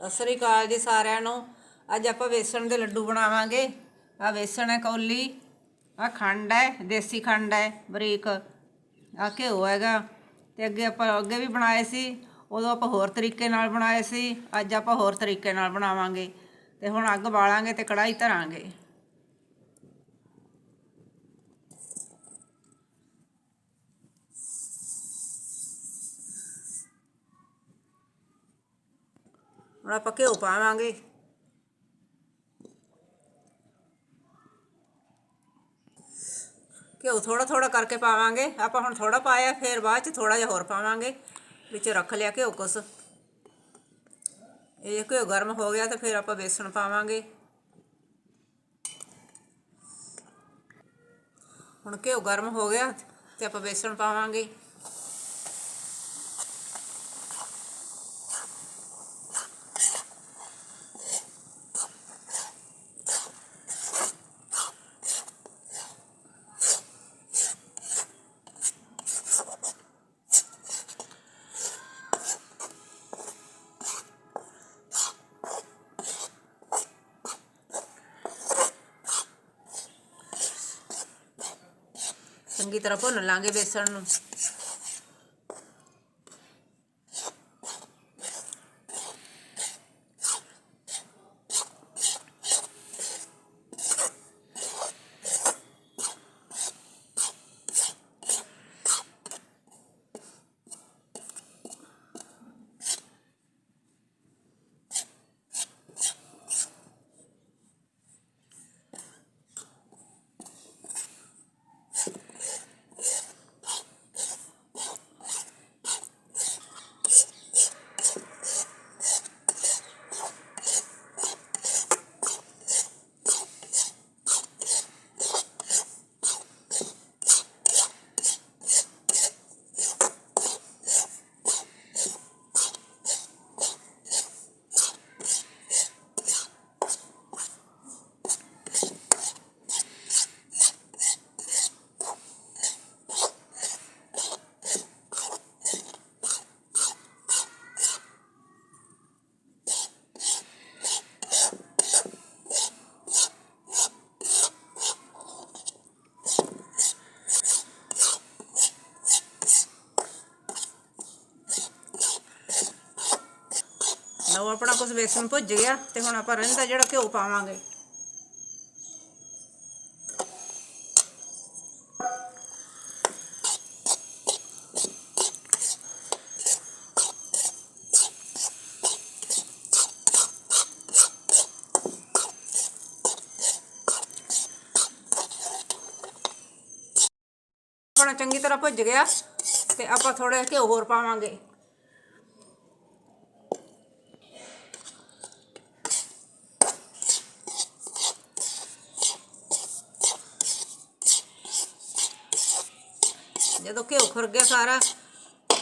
ਸਤਿ ਸ੍ਰੀ ਅਕਾਲ ਜੀ ਸਾਰਿਆਂ ਨੂੰ। ਅੱਜ ਆਪਾਂ ਵੇਸਣ ਦੇ ਲੱਡੂ ਬਣਾਵਾਂਗੇ। ਆ ਵੇਸਣ ਹੈ ਕੌਲੀ ਆ ਖੰਡ ਹੈ, ਦੇਸੀ ਖੰਡ ਹੈ, ਬਰੀਕ। ਆ ਘਿਓ ਹੈਗਾ। ਤੇ ਅੱਗੇ ਆਪਾਂ ਅੱਗੇ ਵੀ ਬਣਾਏ ਸੀ, ਉਦੋਂ ਆਪਾਂ ਹੋਰ ਤਰੀਕੇ ਨਾਲ ਬਣਾਏ ਸੀ। ਅੱਜ ਆਪਾਂ ਹੋਰ ਤਰੀਕੇ ਨਾਲ ਬਣਾਵਾਂਗੇ। ਤੇ ਹੁਣ ਅੱਗ ਬਾਲਾਂਗੇ ਤੇ ਕੜਾਈ ਧਰਾਂਗੇ। ਹੁਣ ਆਪਾਂ ਘਿਓ ਪਾਵਾਂਗੇ। ਘਿਓ ਥੋੜਾ ਥੋੜਾ ਕਰਕੇ ਪਾਵਾਂਗੇ। ਆਪਾਂ ਹੁਣ ਥੋੜਾ ਪਾਇਆ, ਫਿਰ ਬਾਅਦ ਚ ਥੋੜਾ ਜਿਹਾ ਹੋਰ ਪਾਵਾਂਗੇ। ਵਿੱਚ ਰੱਖ ਲਿਆ ਘਿਓ ਕੁਸ ਇਹ ਘਿਓ ਗਰਮ ਹੋ ਗਿਆ ਤਾਂ ਫਿਰ ਆਪਾਂ ਬੇਸਣ ਪਾਵਾਂਗੇ। ਹੁਣ ਘਿਓ ਗਰਮ ਹੋ ਗਿਆ ਤੇ ਆਪਾਂ ਬੇਸਣ ਪਾਵਾਂਗੇ। ਚੰਗੀ ਤਰ੍ਹਾਂ ਭੁੰਨ ਲਾਂਗੇ ਬੇਸਣ ਨੂੰ। ਲਓ ਆਪਣਾ ਕੁਝ ਵੇਸਣ ਭੁੱਜ ਗਿਆ ਤੇ ਹੁਣ ਆਪਾਂ ਰਹਿੰਦਾ ਜਿਹੜਾ ਘਿਓ ਪਾਵਾਂਗੇ। ਆਪਣਾ ਚੰਗੀ ਤਰ੍ਹਾਂ ਭੁੱਜ ਗਿਆ ਤੇ ਆਪਾਂ ਥੋੜਾ ਘਿਓ ਹੋਰ ਪਾਵਾਂਗੇ। ਜਦੋਂ ਘਿਓ ਖੁਰ ਗਿਆ ਸਾਰਾ,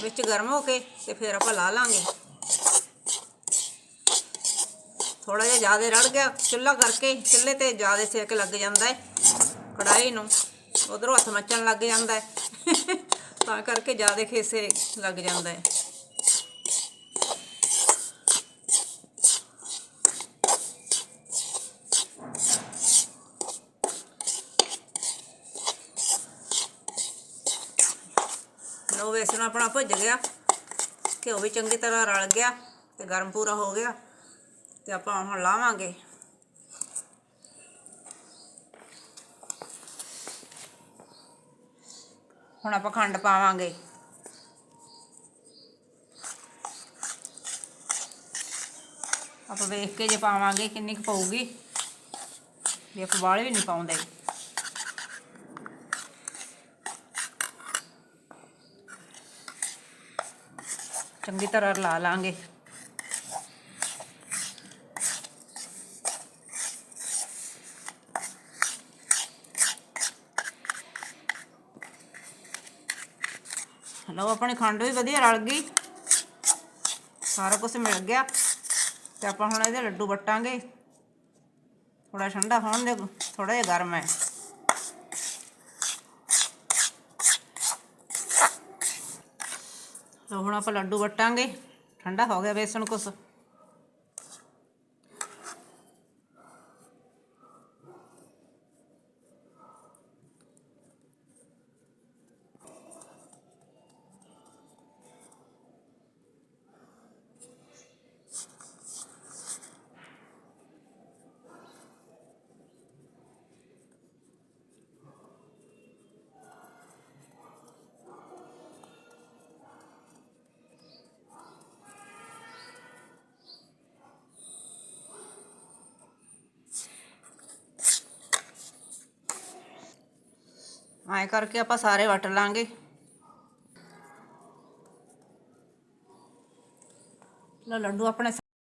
ਵਿੱਚ ਗਰਮ ਹੋ ਕੇ ਤੇ ਫਿਰ ਆਪਾਂ ਲਾ ਲਾਂਗੇ। ਥੋੜਾ ਜਿਹਾ ਜ਼ਿਆਦਾ ਰੜ ਗਿਆ, ਚੁੱਲ੍ਹਾ ਕਰਕੇ, ਚੁੱਲ੍ਹੇ ਤੇ ਜ਼ਿਆਦਾ ਸੇਕ ਲੱਗ ਜਾਂਦਾ ਹੈ ਕੜਾਈ ਨੂੰ। ਉਧਰੋਂ ਹੱਥ ਮੱਚਣ ਲੱਗ ਜਾਂਦਾ ਹੈ, ਤਾਂ ਕਰਕੇ ਜ਼ਿਆਦਾ ਖੇਸੇ ਲੱਗ ਜਾਂਦਾ ਹੈ। ਬੇਸਣ ਆਪਣਾ ਭੁੱਜ ਗਿਆ ਘਿਓ ਵੀ ਚੰਗੀ ਤਰ੍ਹਾਂ ਰਲ ਗਿਆ ਤੇ ਗਰਮ ਪੂਰਾ ਹੋ ਗਿਆ ਤੇ ਆਪਾਂ ਹੁਣ ਲਾਵਾਂਗੇ। ਹੁਣ ਆਪਾਂ ਖੰਡ ਪਾਵਾਂਗੇ। ਆਪਾਂ ਵੇਖ ਕੇ ਜੇ ਪਾਵਾਂਗੇ ਕਿੰਨੀ ਕੁ ਪਊਗੀ। ਵੀ ਆਪਾਂ ਬਾਹਲੇ ਵੀ ਨਹੀਂ ਪਾਉਂਦੇ। ਚੰਗੀ ਤਰ੍ਹਾਂ ਲਾ ਲਾਂਗੇ। ਲਓ, ਆਪਣੀ ਖੰਡ ਵੀ ਵਧੀਆ ਰਲ ਗਈ। ਸਾਰਾ ਕੁਝ ਮਿਲ ਗਿਆ। ਤੇ ਆਪਾਂ ਹੁਣ ਇਹਦੇ ਲੱਡੂ ਵੱਟਾਂਗੇ। ਥੋੜਾ ਠੰਡਾ ਹੋਣ ਦੇ ਥੋੜਾ ਜਿਹਾ ਗਰਮ ਹੈ। ਲਓ ਹੁਣ ਆਪਾਂ ਲੱਡੂ ਵਟਾਂਗੇ। ਠੰਡਾ ਹੋ ਗਿਆ ਬੇਸਣ ਕੁਛ ਐਂ ਕਰਕੇ ਆਪਾਂ ਸਾਰੇ ਵਟ ਲਾਂਗੇ। ਲਓ ਲੱਡੂ ਆਪਣੇ